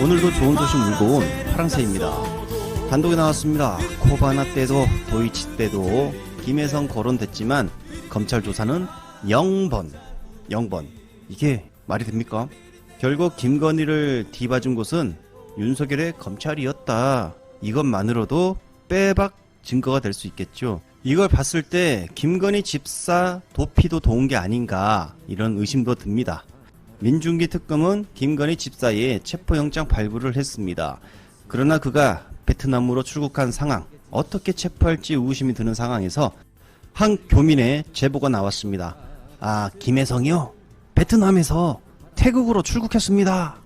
오늘도 좋은 소식 물고 온 파랑새입니다. 단독에 나왔습니다. 코바나 때도 도이치 때도 김혜성 거론됐지만 검찰 조사는 0번, 0번. 이게 말이 됩니까? 결국 김건희를 뒤봐준 곳은 윤석열의 검찰이었다. 이것만으로도 빼박 증거가 될 수 있겠죠. 이걸 봤을 때 김건희 집사 도피도 도운 게 아닌가 이런 의심도 듭니다. 민중기 특검은 김건희 집사의 체포영장 발부를 했습니다. 그러나 그가 베트남으로 출국한 상황, 어떻게 체포할지 의심이 드는 상황에서 한 교민의 제보가 나왔습니다. 아, 김혜성이요? 베트남에서 태국으로 출국했습니다.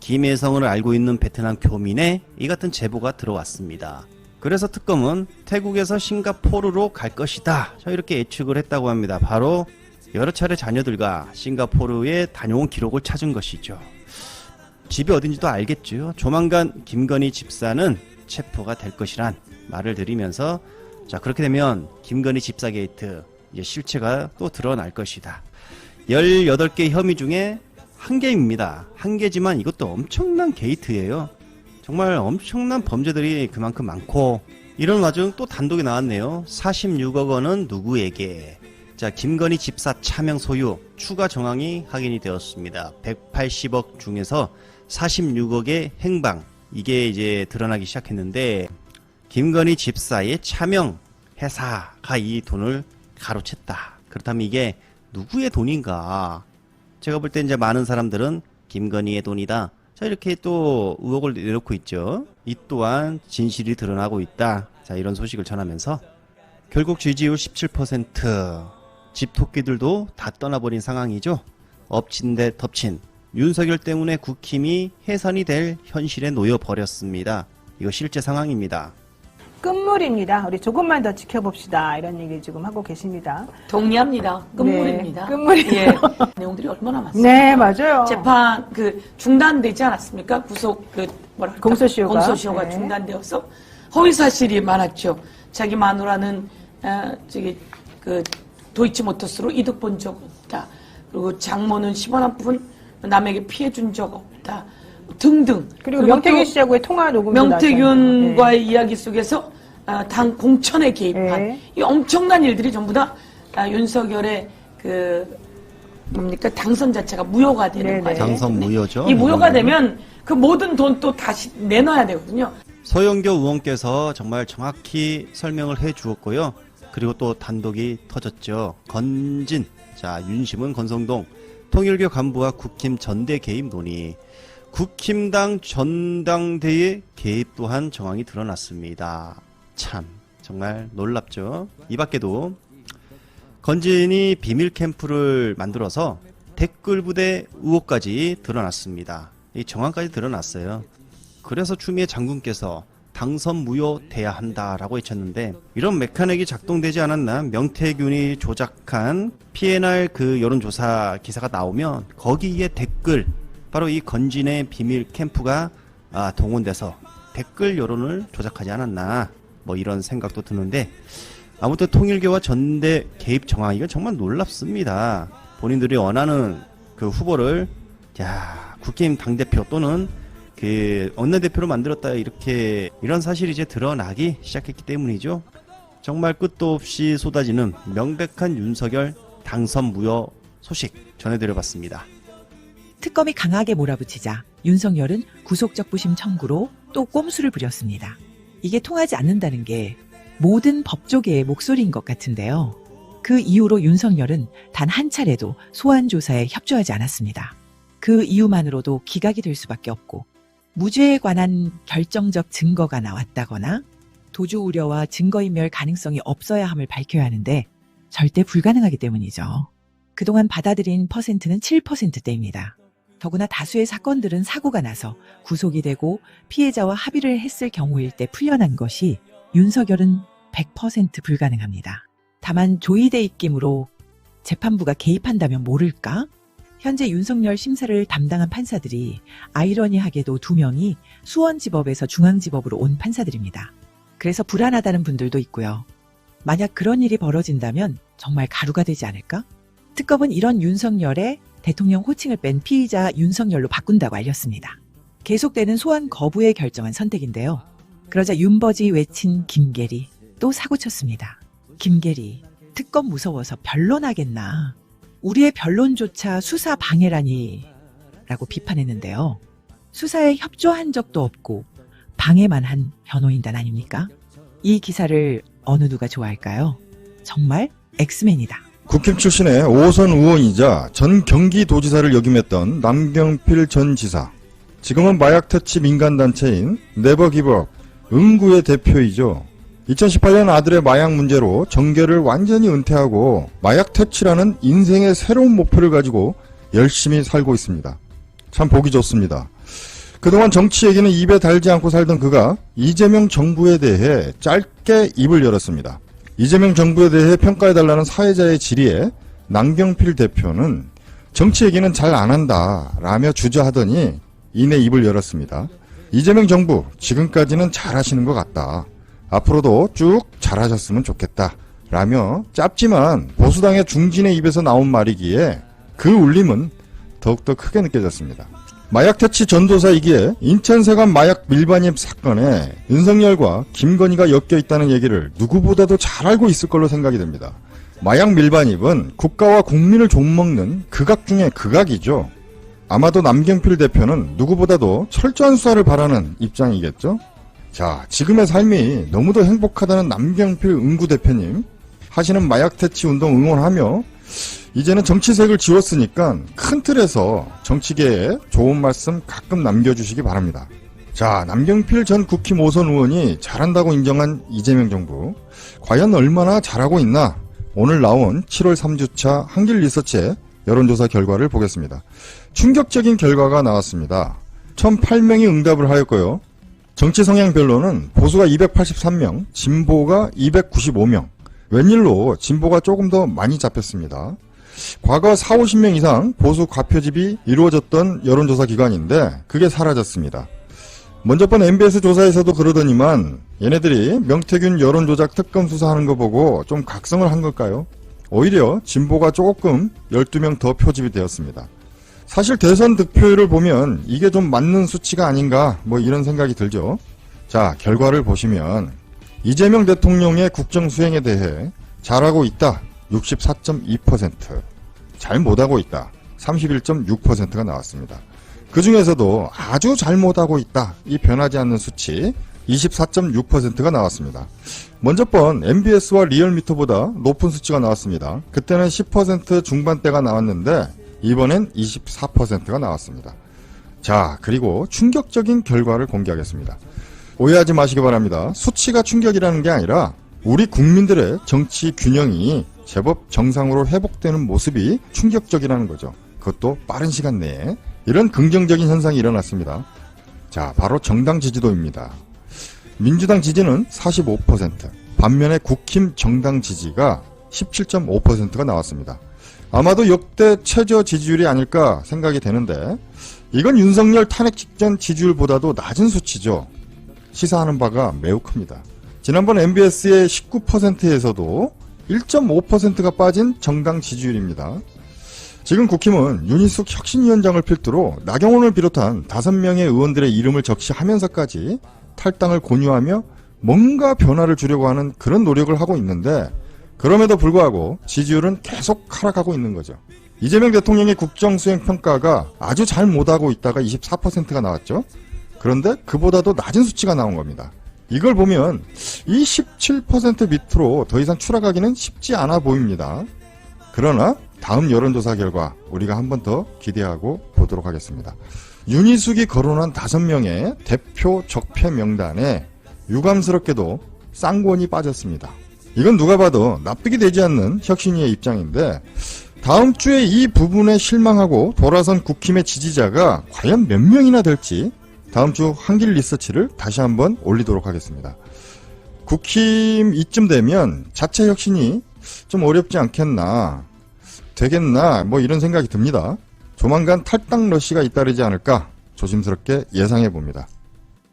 김혜성을 알고 있는 베트남 교민의 이 같은 제보가 들어왔습니다. 그래서 특검은 태국에서 싱가포르로 갈 것이다. 자, 이렇게 예측을 했다고 합니다. 바로 여러 차례 자녀들과 싱가포르에 다녀온 기록을 찾은 것이죠. 집이 어딘지도 알겠죠. 조만간 김건희 집사는 체포가 될 것이란 말을 드리면서 자 그렇게 되면 김건희 집사 게이트 이제 실체가 또 드러날 것이다. 18개 혐의 중에 한 개입니다. 한 개지만 이것도 엄청난 게이트예요. 정말 엄청난 범죄들이 그만큼 많고 이런 와중 또 단독이 나왔네요. 46억 원은 누구에게? 자, 김건희 집사 차명 소유 추가 정황이 확인이 되었습니다. 180억 중에서 46억의 행방 이게 이제 드러나기 시작했는데 김건희 집사의 차명 회사가 이 돈을 가로챘다. 그렇다면 이게 누구의 돈인가? 제가 볼 때 이제 많은 사람들은 김건희의 돈이다. 자, 이렇게 또 의혹을 내놓고 있죠. 이 또한 진실이 드러나고 있다. 자, 이런 소식을 전하면서 결국 지지율 17%, 집 토끼들도 다 떠나버린 상황이죠. 엎친 데 덮친 윤석열 때문에 국힘이 해산이 될 현실에 놓여 버렸습니다. 이거 실제 상황입니다. 끝물입니다. 우리 조금만 더 지켜봅시다. 이런 얘기 지금 하고 계십니다. 동의합니다. 끝물입니다. 네, 끝물이에요. 예. 내용들이 얼마나 많습니까? 네, 맞아요. 재판 그 중단되지 않았습니까? 구속 그 뭐랄까 공소시효가. 공소시효가 네. 중단되어서 허위 사실이 많았죠. 자기 마누라는 어, 저기 그 도이치모터스로 이득 본 적 없다. 그리고 장모는 10원 한 푼 남에게 피해 준 적 없다. 등등. 그리고 명태균 또 씨하고의 통화 녹음도 명태균과의 이야기 속에서 아, 당 공천에 개입한 네. 이 엄청난 일들이 전부 다 아, 윤석열의 그 뭡니까 당선 자체가 무효가 되는 네네. 과정. 당선 무효죠. 이 무효가 이거는. 되면 그 모든 돈 또 다시 내놔야 되거든요. 서영교 의원께서 정말 정확히 설명을 해 주었고요. 그리고 또 단독이 터졌죠. 건진. 자, 윤심은 건성동. 통일교 간부와 국힘 전대 개입 논의. 국힘당 전당대회 개입 또한 정황이 드러났습니다. 참, 정말 놀랍죠. 이 밖에도 건진이 비밀 캠프를 만들어서 댓글 부대 의혹까지 드러났습니다. 이 정황까지 드러났어요. 그래서 추미애 장군께서 당선 무효돼야 한다라고 외쳤는데 이런 메카닉이 작동되지 않았나 명태균이 조작한 PNR 그 여론조사 기사가 나오면 거기에 댓글 바로 이 건진의 비밀 캠프가 아, 동원돼서 댓글 여론을 조작하지 않았나 뭐 이런 생각도 드는데 아무튼 통일교와 전대 개입 정황 이건 정말 놀랍습니다. 본인들이 원하는 그 후보를 야 국힘 당 대표 또는 그 원내 대표로 만들었다 이렇게 이런 사실이 이제 드러나기 시작했기 때문이죠. 정말 끝도 없이 쏟아지는 명백한 윤석열 당선 무효 소식 전해드려봤습니다. 특검이 강하게 몰아붙이자 윤석열은 구속적 부심 청구로 또 꼼수를 부렸습니다. 이게 통하지 않는다는 게 모든 법조계의 목소리인 것 같은데요. 그 이후로 윤석열은 단 한 차례도 소환 조사에 협조하지 않았습니다. 그 이유만으로도 기각이 될 수밖에 없고 무죄에 관한 결정적 증거가 나왔다거나 도주 우려와 증거인멸 가능성이 없어야 함을 밝혀야 하는데 절대 불가능하기 때문이죠. 그동안 받아들인 퍼센트는 7%대입니다. 더구나 다수의 사건들은 사고가 나서 구속이 되고 피해자와 합의를 했을 경우일 때 풀려난 것이 윤석열은 100% 불가능합니다. 다만 조의대 입김으로 재판부가 개입한다면 모를까? 현재 윤석열 심사를 담당한 판사들이 아이러니하게도 두 명이 수원지법에서 중앙지법으로 온 판사들입니다. 그래서 불안하다는 분들도 있고요. 만약 그런 일이 벌어진다면 정말 가루가 되지 않을까? 특검은 이런 윤석열의 대통령 호칭을 뺀 피의자 윤석열로 바꾼다고 알렸습니다. 계속되는 소환 거부에 결정한 선택인데요. 그러자 윤버지 외친 김계리 또 사고쳤습니다. 김계리 특검 무서워서 변론하겠나? 우리의 변론조차 수사 방해라니 라고 비판했는데요. 수사에 협조한 적도 없고 방해만 한 변호인단 아닙니까? 이 기사를 어느 누가 좋아할까요? 정말 엑스맨이다. 국힘 출신의 5선 의원이자 전 경기도지사를 역임했던 남경필 전 지사. 지금은 마약 퇴치 민간단체인 네버기브업 응구의 대표이죠. 2018년 아들의 마약 문제로 정계를 완전히 은퇴하고 마약 퇴치라는 인생의 새로운 목표를 가지고 열심히 살고 있습니다. 참 보기 좋습니다. 그동안 정치 얘기는 입에 달지 않고 살던 그가 이재명 정부에 대해 짧게 입을 열었습니다. 이재명 정부에 대해 평가해달라는 사회자의 질의에 남경필 대표는 정치 얘기는 잘 안 한다 라며 주저하더니 이내 입을 열었습니다. 이재명 정부 지금까지는 잘 하시는 것 같다. 앞으로도 쭉 잘하셨으면 좋겠다. 라며 짧지만 보수당의 중진의 입에서 나온 말이기에 그 울림은 더욱더 크게 느껴졌습니다. 마약 퇴치 전도사이기에 인천세관 마약 밀반입 사건에 윤석열과 김건희가 엮여 있다는 얘기를 누구보다도 잘 알고 있을 걸로 생각이 됩니다. 마약 밀반입은 국가와 국민을 좀먹는 극악 중의 극악이죠. 아마도 남경필 대표는 누구보다도 철저한 수사를 바라는 입장이겠죠? 자, 지금의 삶이 너무도 행복하다는 남경필 응구 대표님 하시는 마약 퇴치 운동 응원하며 이제는 정치색을 지웠으니까 큰 틀에서 정치계에 좋은 말씀 가끔 남겨주시기 바랍니다. 자, 남경필 전 국힘 5선 의원이 잘한다고 인정한 이재명 정부. 과연 얼마나 잘하고 있나? 오늘 나온 7월 3주차 한길 리서치의 여론조사 결과를 보겠습니다. 충격적인 결과가 나왔습니다. 1008명이 응답을 하였고요. 정치 성향별로는 보수가 283명, 진보가 295명. 웬일로 진보가 조금 더 많이 잡혔습니다. 과거 4, 50명 이상 보수 과표집이 이루어졌던 여론조사 기관인데 그게 사라졌습니다. 먼저 번 MBS 조사에서도 그러더니만 얘네들이 명태균 여론조작 특검 수사하는 거 보고 좀 각성을 한 걸까요? 오히려 진보가 조금 12명 더 표집이 되었습니다. 사실 대선 득표율을 보면 이게 좀 맞는 수치가 아닌가 뭐 이런 생각이 들죠. 자, 결과를 보시면 이재명 대통령의 국정 수행에 대해 잘하고 있다 64.2%, 잘 못하고 있다 31.6%가 나왔습니다. 그 중에서도 아주 잘 못하고 있다 이 변하지 않는 수치 24.6%가 나왔습니다. 먼저 번 MBS와 리얼미터보다 높은 수치가 나왔습니다. 그때는 10% 중반대가 나왔는데 이번엔 24%가 나왔습니다. 자, 그리고 충격적인 결과를 공개하겠습니다. 오해하지 마시기 바랍니다. 수치가 충격이라는 게 아니라 우리 국민들의 정치 균형이 제법 정상으로 회복되는 모습이 충격적이라는 거죠. 그것도 빠른 시간 내에 이런 긍정적인 현상이 일어났습니다. 자, 바로 정당 지지도입니다. 민주당 지지는 45%, 반면에 국힘 정당 지지가 17.5%가 나왔습니다. 아마도 역대 최저 지지율이 아닐까 생각이 되는데 이건 윤석열 탄핵 직전 지지율보다도 낮은 수치죠. 시사하는 바가 매우 큽니다. 지난번 MBS의 19%에서도 1.5%가 빠진 정당 지지율입니다. 지금 국힘은 윤희숙 혁신위원장을 필두로 나경원을 비롯한 5명의 의원들의 이름을 적시하면서까지 탈당을 권유하며 뭔가 변화를 주려고 하는 그런 노력을 하고 있는데 그럼에도 불구하고 지지율은 계속 하락하고 있는 거죠. 이재명 대통령의 국정수행 평가가 아주 잘 못하고 있다가 24%가 나왔죠. 그런데 그보다도 낮은 수치가 나온 겁니다. 이걸 보면 이 17% 밑으로 더 이상 추락하기는 쉽지 않아 보입니다. 그러나 다음 여론조사 결과 우리가 한 번 더 기대하고 보도록 하겠습니다. 윤희숙이 거론한 5명의 대표 적폐 명단에 유감스럽게도 쌍권이 빠졌습니다. 이건 누가 봐도 납득이 되지 않는 혁신위의 입장인데 다음 주에 이 부분에 실망하고 돌아선 국힘의 지지자가 과연 몇 명이나 될지 다음 주 한길 리서치를 다시 한번 올리도록 하겠습니다. 국힘 이쯤 되면 자체 혁신이 좀 어렵지 않겠나, 되겠나, 뭐 이런 생각이 듭니다. 조만간 탈당 러시가 잇따르지 않을까 조심스럽게 예상해 봅니다.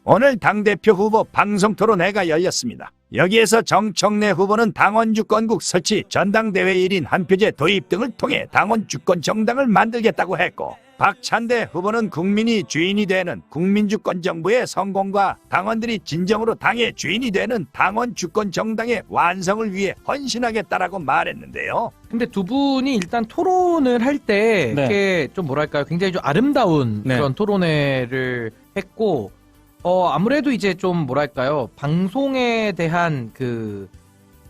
오늘 당대표 후보 방송 토론회가 열렸습니다. 여기에서 정청래 후보는 당원 주권국 설치, 전당대회 1인 한 표제 도입 등을 통해 당원 주권 정당을 만들겠다고 했고 박찬대 후보는 국민이 주인이 되는 국민주권 정부의 성공과 당원들이 진정으로 당의 주인이 되는 당원 주권 정당의 완성을 위해 헌신하겠다라고 말했는데요. 근데 두 분이 일단 토론을 할때 네. 이렇게 좀 뭐랄까요 굉장히 좀 아름다운 네. 그런 토론회를 했고 어 아무래도 이제 좀 뭐랄까요 방송에 대한 그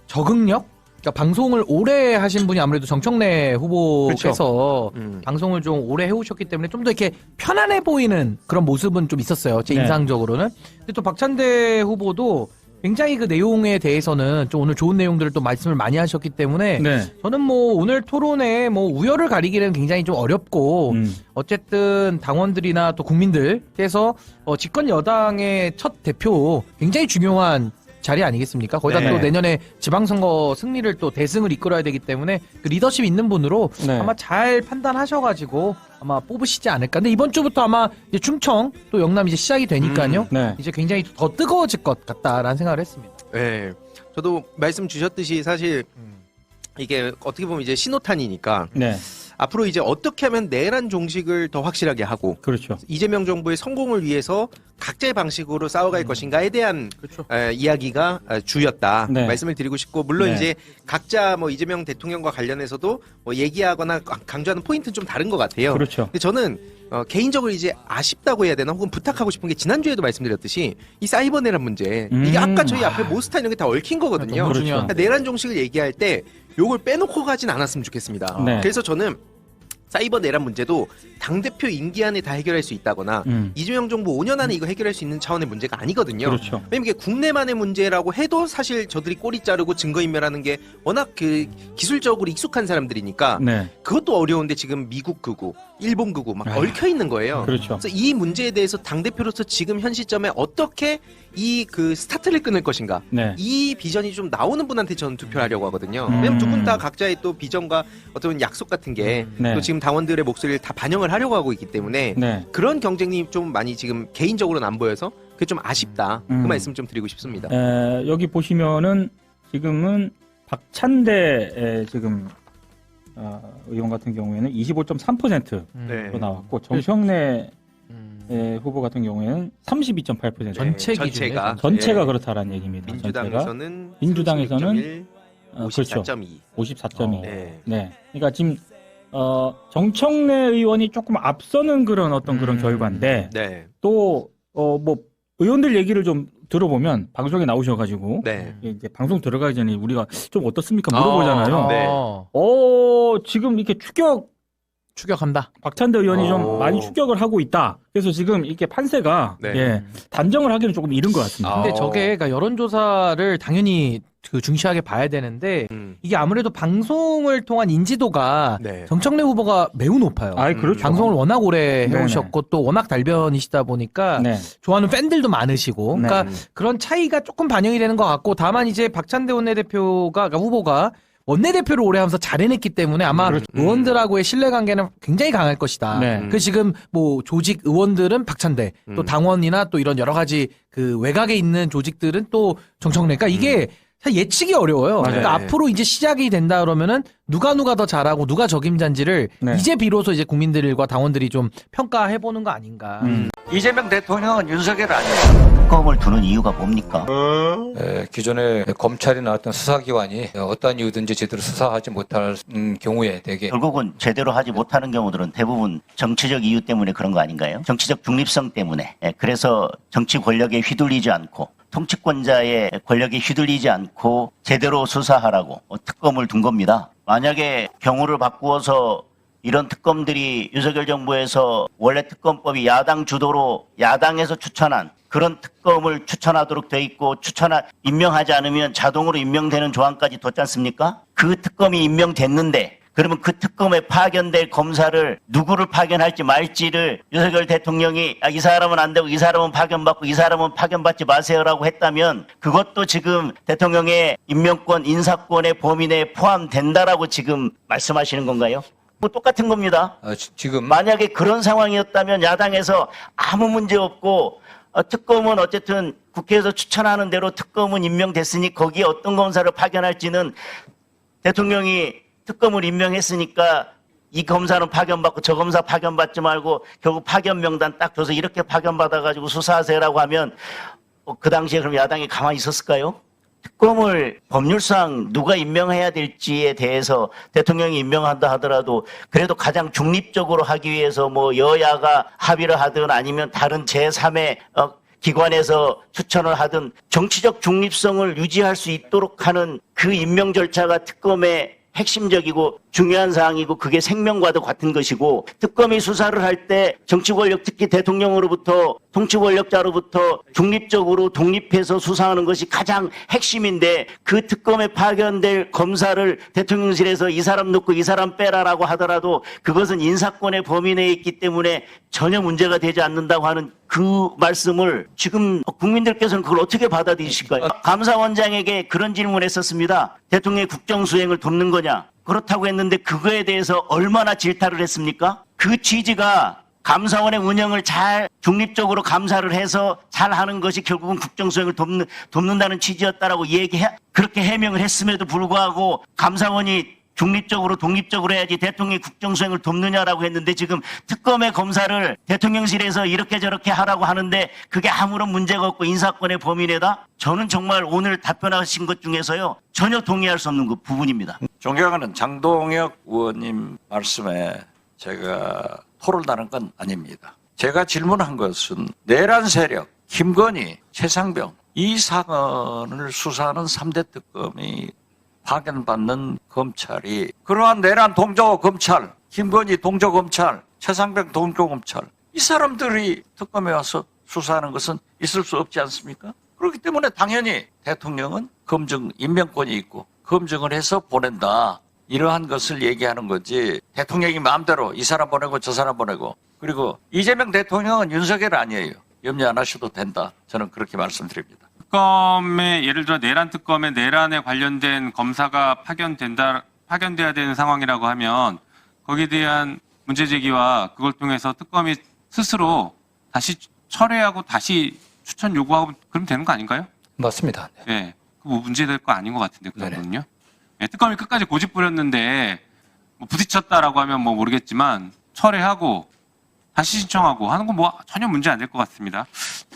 적응력 그러니까 방송을 오래 하신 분이 아무래도 정청래 후보께서 음. 방송을 좀 오래 해오셨기 때문에 좀 더 이렇게 편안해 보이는 그런 모습은 좀 있었어요 제 네. 인상적으로는 근데 또 박찬대 후보도 굉장히 그 내용에 대해서는 좀 오늘 좋은 내용들을 또 말씀을 많이 하셨기 때문에 네. 저는 뭐 오늘 토론에 뭐 우열을 가리기는 굉장히 좀 어렵고 음. 어쨌든 당원들이나 또 국민들께서 어, 집권 여당의 첫 대표 굉장히 중요한 자리 아니겠습니까? 거기다 네. 또 내년에 지방선거 승리를 또 대승을 이끌어야 되기 때문에 그 리더십 있는 분으로 네. 아마 잘 판단하셔가지고 아마 뽑으시지 않을까. 근데 이번 주부터 아마 이제 충청 또 영남 이제 시작이 되니까요. 네. 이제 굉장히 더 뜨거워질 것 같다라는 생각을 했습니다. 네. 저도 말씀 주셨듯이 사실 이게 어떻게 보면 이제 신호탄이니까 네. 앞으로 이제 어떻게 하면 내란 종식을 더 확실하게 하고 그렇죠. 이재명 정부의 성공을 위해서 각자의 방식으로 싸워갈 것인가에 대한 그렇죠. 에, 이야기가 에, 주였다 네. 말씀을 드리고 싶고 물론 네. 이제 각자 뭐 이재명 대통령과 관련해서도 뭐 얘기하거나 강조하는 포인트는 좀 다른 것 같아요. 그렇죠. 근데 저는 어, 개인적으로 이제 아쉽다고 해야 되나 혹은 부탁하고 싶은 게 지난주에도 말씀드렸듯이 이 사이버 내란 문제 이게 음. 아까 저희 앞에 모스타 이런 게 다 얽힌 거거든요. 너무 그렇죠. 중요한. 그러니까 내란 종식을 얘기할 때 요걸 빼놓고 가진 않았으면 좋겠습니다. 네. 그래서 저는 사이버 내란 문제도 당 대표 임기 안에 다 해결할 수 있다거나 음. 이재명 정부 5년 안에 이거 해결할 수 있는 차원의 문제가 아니거든요. 그렇죠. 왜냐면 이게 국내만의 문제라고 해도 사실 저들이 꼬리 자르고 증거인멸하는 게 워낙 그 기술적으로 익숙한 사람들이니까 네. 그것도 어려운데 지금 미국 극우, 일본 극우 막 아, 얽혀 있는 거예요. 그렇죠. 그래서 이 문제에 대해서 당 대표로서 지금 현 시점에 어떻게 이 그 스타트를 끊을 것인가 네. 이 비전이 좀 나오는 분한테 저는 투표하려고 하거든요. 음. 왜냐면 두 분 다 각자의 또 비전과 어떤 약속 같은 게또 네. 지금 당원들의 목소리를 다 반영을 하려고 하고 있기 때문에 네. 그런 경쟁이 좀 많이 지금 개인적으로는 안 보여서 그게 좀 아쉽다. 음. 그 말씀 좀 드리고 싶습니다. 에, 여기 보시면은 지금은 박찬대 에, 지금 어, 의원 같은 경우에는 25.3%로 네. 나왔고 정청래 음. 에, 후보 같은 경우에는 32.8%. 전체 네, 기준에 전체가 전체가 예. 그렇다라는 얘기입니다. 전체가 민주당에서는 민주당에서는 36.1, 어, 그렇죠. 54.2. 54.2. 네. 네. 그러니까 지금 어, 정청래 의원이 조금 앞서는 그런 어떤 그런 음. 결과인데 네. 또 어 뭐 의원들 얘기를 좀 들어보면 방송에 나오셔가지고 네. 이제 방송 들어가기 전에 우리가 좀 어떻습니까 물어보잖아요. 아, 네. 어, 어 지금 이렇게 추격 추격한다. 박찬대 의원이 오. 좀 많이 추격을 하고 있다. 그래서 지금 이렇게 판세가 네. 예, 단정을 하기는 조금 이른 것 같습니다. 근데 어. 저게 그러니까 여론조사를 당연히 그 중시하게 봐야 되는데 음. 이게 아무래도 방송을 통한 인지도가 네. 정청래 후보가 매우 높아요. 아이 음, 그렇죠. 방송을 워낙 오래 네네. 해오셨고 또 워낙 달변이시다 보니까 네. 좋아하는 팬들도 많으시고 네. 그러니까 그런 차이가 조금 반영이 되는 것 같고 다만 이제 박찬대 원내대표가 그러니까 후보가 원내대표를 오래 하면서 잘 해냈기 때문에 아마 그렇죠. 의원들하고의 신뢰관계는 굉장히 강할 것이다. 네. 그 지금 뭐 조직 의원들은 박찬대 또 음. 당원이나 또 이런 여러 가지 그 외곽에 있는 조직들은 또 정청래. 그러니까 이게 사실 예측이 어려워요. 그러니까 네. 앞으로 이제 시작이 된다 그러면은 누가 누가 더 잘하고 누가 적임잔지를 네. 이제 비로소 이제 국민들과 당원들이 좀 평가해 보는 거 아닌가. 음. 이재명 대통령은 윤석열 아니에요. 특검을 두는 이유가 뭡니까? 에, 기존에 검찰이 나왔던 수사기관이 어떠한 이유든지 제대로 수사하지 못할 음, 경우에 대개 결국은 제대로 하지 못하는 경우들은 대부분 정치적 이유 때문에 그런 거 아닌가요? 정치적 중립성 때문에. 예, 그래서 정치 권력에 휘둘리지 않고 통치권자의 권력에 휘둘리지 않고 제대로 수사하라고 특검을 둔 겁니다. 만약에 경우를 바꾸어서 이런 특검들이 윤석열 정부에서 원래 특검법이 야당 주도로 야당에서 추천한 그런 특검을 추천하도록 돼 있고 추천하 임명하지 않으면 자동으로 임명되는 조항까지 뒀지 않습니까? 그 특검이 임명됐는데 그러면 그 특검에 파견될 검사를 누구를 파견할지 말지를 윤석열 대통령이 아, 이 사람은 안 되고 이 사람은 파견받고 이 사람은 파견받지 마세요라고 했다면 그것도 지금 대통령의 임명권 인사권의 범위 내에 포함된다라고 지금 말씀하시는 건가요? 뭐 똑같은 겁니다. 어, 지- 지금 만약에 그런 상황이었다면 야당에서 아무 문제 없고 어, 특검은 어쨌든 국회에서 추천하는 대로 특검은 임명됐으니 거기에 어떤 검사를 파견할지는 대통령이 특검을 임명했으니까 이 검사는 파견받고 저 검사 파견받지 말고 결국 파견 명단 딱 줘서 이렇게 파견받아가지고 수사하세요라고 하면 어, 그 당시에 그럼 야당이 가만히 있었을까요? 특검을 법률상 누가 임명해야 될지에 대해서 대통령이 임명한다 하더라도 그래도 가장 중립적으로 하기 위해서 뭐 여야가 합의를 하든 아니면 다른 제3의 어, 기관에서 추천을 하든 정치적 중립성을 유지할 수 있도록 하는 그 임명 절차가 특검의 핵심적이고 중요한 사항이고 그게 생명과도 같은 것이고 특검이 수사를 할 때 정치 권력 특히 대통령으로부터 통치 권력자로부터 중립적으로 독립해서 수사하는 것이 가장 핵심인데 그 특검에 파견될 검사를 대통령실에서 이 사람 넣고 이 사람 빼라라고 하더라도 그것은 인사권의 범위 내에 있기 때문에 전혀 문제가 되지 않는다고 하는 그 말씀을 지금 국민들께서는 그걸 어떻게 받아들이실까요? 감사원장에게 그런 질문을 했었습니다. 대통령의 국정 수행을 돕는 거냐? 그렇다고 했는데 그거에 대해서 얼마나 질타를 했습니까? 그 취지가 감사원의 운영을 잘 중립적으로 감사를 해서 잘 하는 것이 결국은 국정 수행을 돕는, 돕는다는 취지였다라고 얘기해 그렇게 해명을 했음에도 불구하고 감사원이 중립적으로 독립적으로 해야지 대통령이 국정 수행을 돕느냐라고 했는데 지금 특검의 검사를 대통령실에서 이렇게 저렇게 하라고 하는데 그게 아무런 문제가 없고 인사권의 범위 내다? 저는 정말 오늘 답변하신 것 중에서요 전혀 동의할 수 없는 그 부분입니다. 존경하는 장동혁 의원님 말씀에 제가 토를 다는 건 아닙니다. 제가 질문한 것은 내란 세력, 김건희, 최상병 이 사건을 수사하는 3대 특검이 파견받는 검찰이 그러한 내란 동조 검찰, 김건희 동조 검찰, 최상병 동조 검찰 이 사람들이 특검에 와서 수사하는 것은 있을 수 없지 않습니까? 그렇기 때문에 당연히 대통령은 검증 임명권이 있고 검증을 해서 보낸다. 이러한 것을 얘기하는 거지 대통령이 마음대로 이 사람 보내고 저 사람 보내고 그리고 이재명 대통령은 윤석열 아니에요. 염려 안 하셔도 된다. 저는 그렇게 말씀드립니다. 특검에 예를 들어 내란 특검에 내란에 관련된 검사가 파견된다 파견돼야 되는 상황이라고 하면 거기에 대한 문제 제기와 그걸 통해서 특검이 스스로 다시 철회하고 다시 추천 요구하고 그러면 되는 거 아닌가요? 맞습니다. 네. 예. 그 문제될 거 아닌 것 같은데 그 네네. 정도는요. 예, 특검이 끝까지 고집 부렸는데 뭐 부딪혔다라고 하면 뭐 모르겠지만 철회하고 다시 신청하고 하는 건 뭐 전혀 문제 안 될 것 같습니다.